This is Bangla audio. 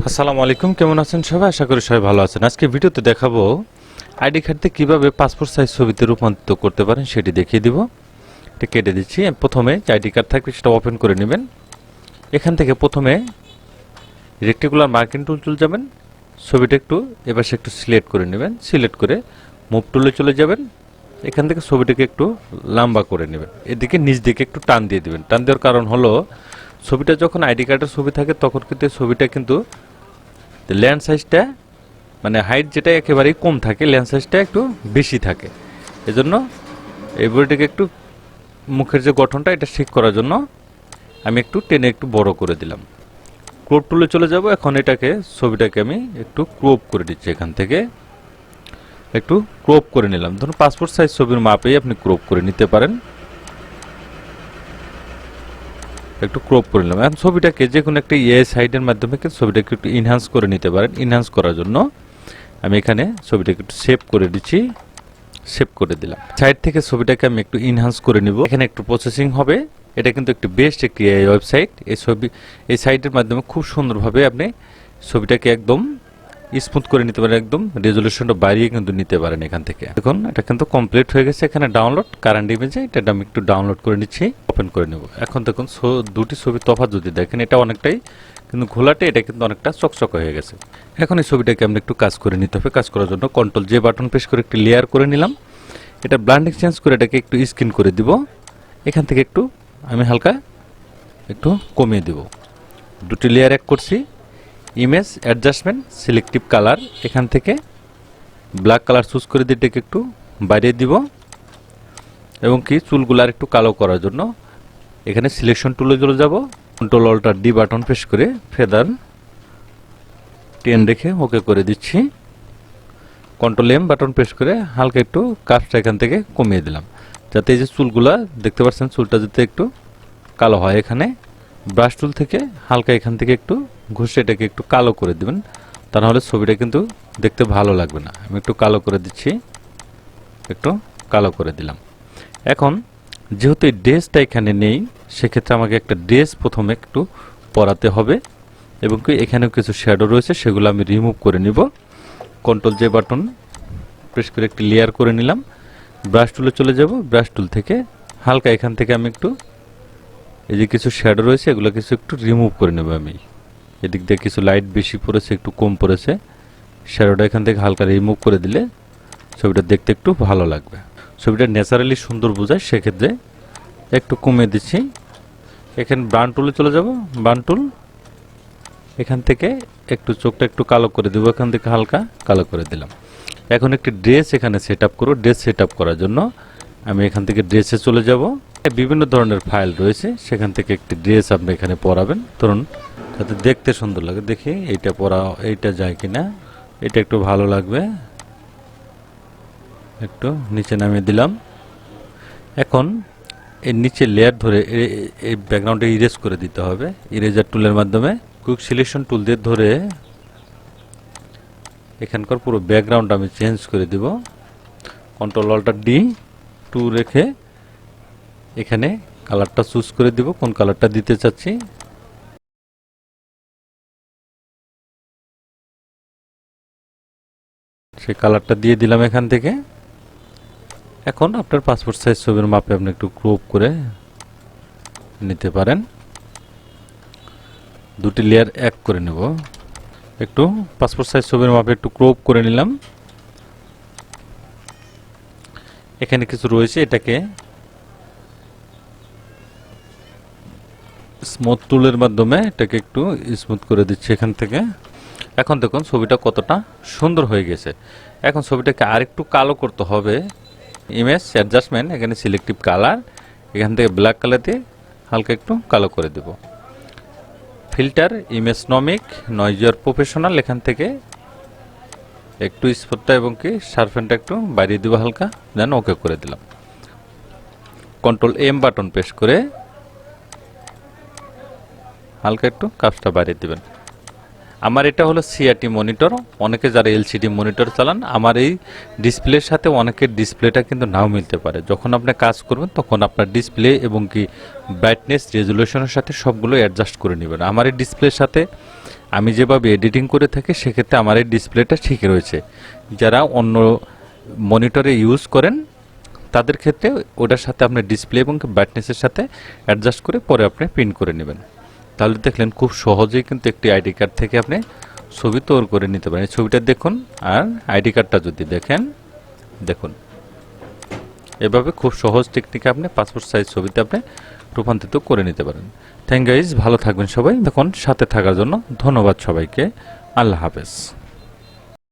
আসসালামু আলাইকুম, কেমন আছেন সবাই? আশা করি সবাই ভালো আছেন। আজকে ভিডিওতে দেখাবো আইডি কার্ডে কীভাবে পাসপোর্ট সাইজ ছবিতে রূপান্তরিত করতে পারেন সেটি দেখিয়ে দিব। এটা কেটে দিচ্ছি। প্রথমে যে আইডি কার্ড থাকবে সেটা ওপেন করে নেবেন। এখান থেকে প্রথমে রেক্টিকুলার মার্কিং টুল চলে যাবেন। ছবিটা একটু এবার একটু সিলেক্ট করে নেবেন। সিলেক্ট করে মুভ টুলে চলে যাবেন। এখান থেকে ছবিটাকে একটু লম্বা করে নেবেন। এদিকে নিচ দিকে একটু টান দিয়ে দিবেন। টান দেওয়ার কারণ হলো ছবিটা যখন আইডি কার্ডের ছবি থাকে, তখন কিন্তু ছবিটা কিন্তু ল্যান্ড সাইজটা মানে হাইট যেটা একেবারেই কম থাকে ল্যান্ড সাইজটা একটু বেশি থাকে। এজন্য এই বইটাকে একটু মুখের যে গঠনটা, এটা ঠিক করার জন্য আমি একটু টেনে একটু বড় করে দিলাম। ক্রোপ টুলে চলে যাব, এখন এটাকে, ছবিটাকে আমি একটু ক্রোপ করে দিচ্ছি এখান থেকে। একটু ক্রোপ করে নিলাম। ধরুন পাসপোর্ট সাইজ ছবির মাপেই আপনি ক্রোপ করে নিতে পারেন। একটু ক্রপ করে নিলাম। এখন ছবিটাকে যে কোনো একটা ইয়ে সাইডের মাধ্যমে ছবিটাকে একটু ইনহান্স করে নিতে পারেন ইনহান্স করার জন্য। আমি এখানে ছবিটাকে একটু সেভ করে দিচ্ছি সেভ করে দিলাম। সাইড থেকে ছবিটাকে আমি একটু ইনহান্স করে নিব। এখানে একটু প্রসেসিং হবে। এটা কিন্তু একটি বেস্ট একটি ওয়েবসাইট এই ছবি, এই সাইটের মাধ্যমে খুব সুন্দরভাবে আপনি ছবিটাকে একদম স্মুথ করে নিতে পারেন, একদম রেজলিউশনটা বাড়িয়ে কিন্তু নিতে পারেন এখান থেকে। দেখুন, এটা কিন্তু কমপ্লিট হয়ে গেছে এখানে ডাউনলোড কারেন্ট ইমেজে এটা আমি একটু ডাউনলোড করে নিচ্ছি ওপেন করে নেব। এখন দেখুন দুটি ছবি তফাৎ যদি দেখেন, এটা অনেকটাই কিন্তু ঘোলাটে, এটা কিন্তু অনেকটা চকচক হয়ে গেছে। এখন এই ছবিটাকে আমরা একটু কাজ করে নিতে হবে, কাজ করার জন্য কন্ট্রোল যে বাটন প্রেস করে একটু লেয়ার করে নিলাম। এটা ব্লান্ডিং চেঞ্জ করে এটাকে একটু স্ক্রিন করে দিব। এখান থেকে একটু আমি হালকা একটু কমিয়ে দিব। দুটি লেয়ার এক করছি। ইমেজ অ্যাডজাস্টমেন্ট সিলেক্টিভ কালার এখান থেকে ব্ল্যাক কালার চুজ করে দিয়ে এটাকে একটু বাইরে দিব এবং কি চুলগুলো আর একটু কালো করার জন্য এখানে সিলেকশন টুলে চলে যাব। Control alter D button press করে ফেদার টেন রেখে ওকে করে দিচ্ছি। কন্ট্রোল এম বাটন প্রেস করে হালকা একটু কাজটা এখান থেকে কমিয়ে দিলাম। যাতে এই যে চুলগুলা, দেখতে পাচ্ছেন চুলটা যাতে একটু কালো হয় এখানে। ব্রাশ টুল থেকে হালকা এখান থেকে একটু ঘষে এটাকে একটু কালো করে দেবেন। তা নাহলে ছবিটা কিন্তু দেখতে ভালো লাগবে না। আমি একটু কালো করে দিচ্ছি। একটু কালো করে দিলাম। এখন যেহেতু এই ড্রেসটা এখানে নেই, সেক্ষেত্রে আমাকে একটা ড্রেস প্রথমে একটু পরাতে হবে এবং কি এখানেও কিছু শ্যাডো রয়েছে, সেগুলো আমি রিমুভ করে নিব। কন্ট্রোল যে বাটন প্রেস করে একটি লেয়ার করে নিলাম। ব্রাশ টুলে চলে যাব। ব্রাশ টুল থেকে হালকা এখান থেকে আমি একটু এই যে কিছু শ্যাডো রয়েছে, এগুলো কিছু একটু রিমুভ করে নেব আমি। এদিক দিয়ে কিছু লাইট বেশি পড়েছে, একটু কম পড়েছে। শ্যাডোটা এখান থেকে হালকা রিমুভ করে দিলে ছবিটা দেখতে একটু ভালো লাগবে। ছবিটা ন্যাচারালি সুন্দর বোঝায়, সেক্ষেত্রে একটু কমিয়ে দিচ্ছি। এখানে ব্রান টুলে চলে যাব। ব্রান টুল এখান থেকে একটু চোখটা একটু কালো করে দেবো, এখান থেকে হালকা কালো করে দিলাম। এখন একটি ড্রেস এখানে সেট আপ করব। ড্রেস সেট আপ করার জন্য আমি এখান থেকে ড্রেসে চলে যাব। বিভিন্ন ধরনের ফাইল রয়েছে, সেখান থেকে একটি ড্রেস আপনি এখানে পরাবেন। ধরুন, যাতে দেখতে সুন্দর লাগে, দেখি এইটা পরা, এইটা যায় কিনা, এটা একটু ভালো লাগবে। একটু নিচে নামিয়ে দিলাম। এখন এর নিচে লেয়ার ধরে এই ব্যাকগ্রাউন্ডে ইরেজ করে দিতে হবে ইরেজার টুলের মাধ্যমে। কুইক সিলেকশন টুল দিয়ে ধরে এখানকার পুরো ব্যাকগ্রাউন্ড আমি চেঞ্জ করে দিব। কন্ট্রোল অল্টার ডি টু রেখে এখানে কালারটা চুজ করে দিব, কোন কালারটা দিতে চাচ্ছি। সেই কালারটা দিয়ে দিলাম এখান থেকে। এখন আপনার পাসপোর্ট সাইজ ছবির মাপে আপনি একটু ক্রোপ করে নিতে পারেন। দুটি লেয়ার এক করে নেব। একটু পাসপোর্ট সাইজ ছবির মাপে একটু ক্রোপ করে নিলাম। এখানে কিছু রয়েছে, এটাকে স্মুথ টুলের মাধ্যমে এটাকে একটু স্মুথ করে দিচ্ছি এখান থেকে। এখন দেখুন ছবিটা কতটা সুন্দর হয়ে গেছে। এখন ছবিটাকে আরেকটু কালো করতে হবে। ইমেজ অ্যাডজাস্টমেন্ট এখানে সিলেক্টিভ কালার এখান থেকে ব্ল্যাক কালার দিয়ে হালকা একটু কালো করে দেব। ফিল্টার ইমেজ নমিক নয়জার প্রফেশনাল এখান থেকে একটু স্পটটা এবং কি শার্পেনটা একটু বাড়িয়ে দেবো হালকা। দেন ওকে করে দিলাম। কন্ট্রোল এম বাটন প্রেস করে হালকা একটু কাজটা বাড়িয়ে দেবেন। আমার এটা হলো সিআরটি মনিটর অনেকে যারা এলসিডি মনিটর চালান, আমার এই ডিসপ্লের সাথে অনেকের ডিসপ্লেটা কিন্তু নাও মিলতে পারে। যখন আপনি কাজ করবেন, তখন আপনার ডিসপ্লে এবং কি ব্রাইটনেস রেজুলেশনের সাথে সবগুলো অ্যাডজাস্ট করে নেবেন। আমার এই ডিসপ্লের সাথে আমি যেভাবে এডিটিং করে থাকি, সেক্ষেত্রে আমার এই ডিসপ্লেটা ঠিক রয়েছে। যারা অন্য মনিটরে ইউজ করেন, তাদের ক্ষেত্রে ওটার সাথে আপনার ডিসপ্লে এবং ব্রাইটনেসের সাথে অ্যাডজাস্ট করে পরে আপনি প্রিন্ট করে নেবেন। তাহলে দেখলেন খুব সহজেই কিন্তু একটি আইডি কার্ড থেকে আপনি ছবি তৈরি করে নিতে পারেন। ছবিটা দেখুন আর আইডি কার্ডটা যদি দেখেন, দেখুন। এভাবে খুব সহজ টেকনিকে আপনি পাসপোর্ট সাইজ ছবিতে আপনি রূপান্তরিত করে নিতে পারেন। থ্যাংক গাইজ ভালো থাকবেন সবাই। দেখুন, সাথে থাকার জন্য ধন্যবাদ সবাইকে। আল্লাহ হাফেজ।